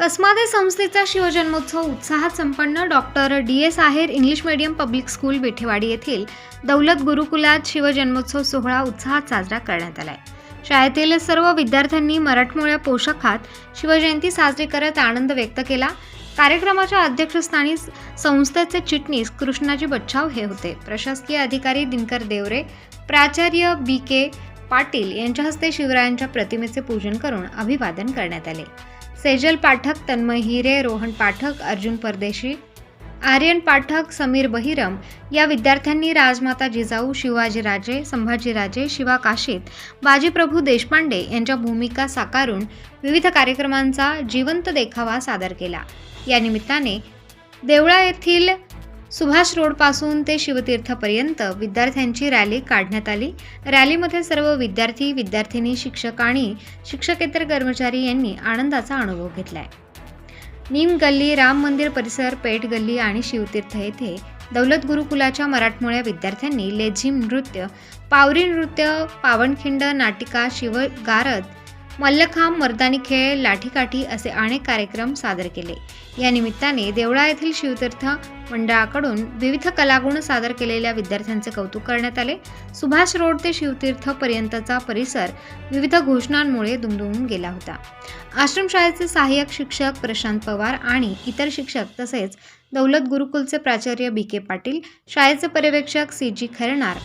कसमादे संस्थेचा शिवजन्मोत्सव उत्साहात संपन्न doctor D S Aher English medium public school Vithewadi येथील दौलत गुरुकुलात शिवजन्मोत्सव सोहळा उत्साहात साजरा करण्यात आलाय. शाळेतील सर्व विद्यार्थ्यांनी मराठमोळ्या पोषाखात शिवजयंती साजरी करत आनंद व्यक्त केला. कार्यक्रमाच्या अध्यक्षस्थानी संस्थेचे चिटणीस कृष्णाजी बच्छाव हे होते. प्रशासकीय अधिकारी दिनकर देवरे प्राचार्य बी के पाटील यांच्या हस्ते शिवरायांच्या प्रतिमेचे पूजन करून अभिवादन करण्यात आले. सेजल पाठक तन्मय हिरे रोहन पाठक अर्जुन परदेशी आर्यन पाठक समीर बहिरम या विद्यार्थ्यांनी राजमाता जिजाऊ शिवाजीराजे संभाजीराजे शिवा काशीत बाजीप्रभू देशपांडे यांच्या भूमिका साकारून विविध कार्यक्रमांचा जिवंत देखावा सादर केला. या निमित्ताने देवळा येथील सुभाष रोडपासून ते शिवतीर्थपर्यंत विद्यार्थ्यांची रॅली काढण्यात आली. रॅलीमध्ये सर्व विद्यार्थी विद्यार्थिनी शिक्षक आणि शिक्षकेतर कर्मचारी यांनी आनंदाचा अनुभव घेतलाय. नीम गल्ली राम मंदिर परिसर पेठ गल्ली आणि शिवतीर्थ येथे दौलत गुरुकुलाच्या मराठमोळ्या विद्यार्थ्यांनी लेझिम नृत्य पावरी नृत्य पावनखिंड नाटिका शिवगारद मल्लखांब मर्दानी खेळ लाठीकाठी असे अनेक कार्यक्रम सादर केले. या निमित्ताने देवळा येथील शिवतीर्थ मंडळाकडून विविध कलागुण सादर केलेल्या विद्यार्थ्यांचे कौतुक करण्यात आले. सुभाष रोड ते शिवतीर्थ पर्यंतचा परिसर विविध घोषणांमुळे दुमदुमून गेला होता. आश्रमशाळेचे सहाय्यक शिक्षक प्रशांत पवार आणि इतर शिक्षक तसेच दौलत गुरुकुलचे प्राचार्य बी के पाटील शाळेचे पर्यवेक्षक सी जी खरणार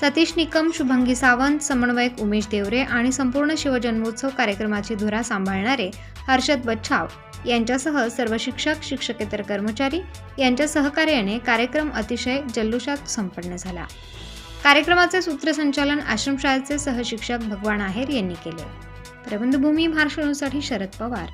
सतीश निकम शुभंगी सावंत समन्वयक उमेश देवरे आणि संपूर्ण शिवजन्मोत्सव कार्यक्रमाची धुरा सांभाळणारे हर्षद बच्छाव यांच्यासह सर्व शिक्षक शिक्षकेतर कर्मचारी यांच्या सहकार्याने कार्यक्रम अतिशय जल्लोषात संपन्न झाला. कार्यक्रमाचे सूत्रसंचालन आश्रमशाळेचे सहशिक्षक भगवान आहेर यांनी केले. प्रबंधभूमी महाराष्ट्रसाठी शरद पवार.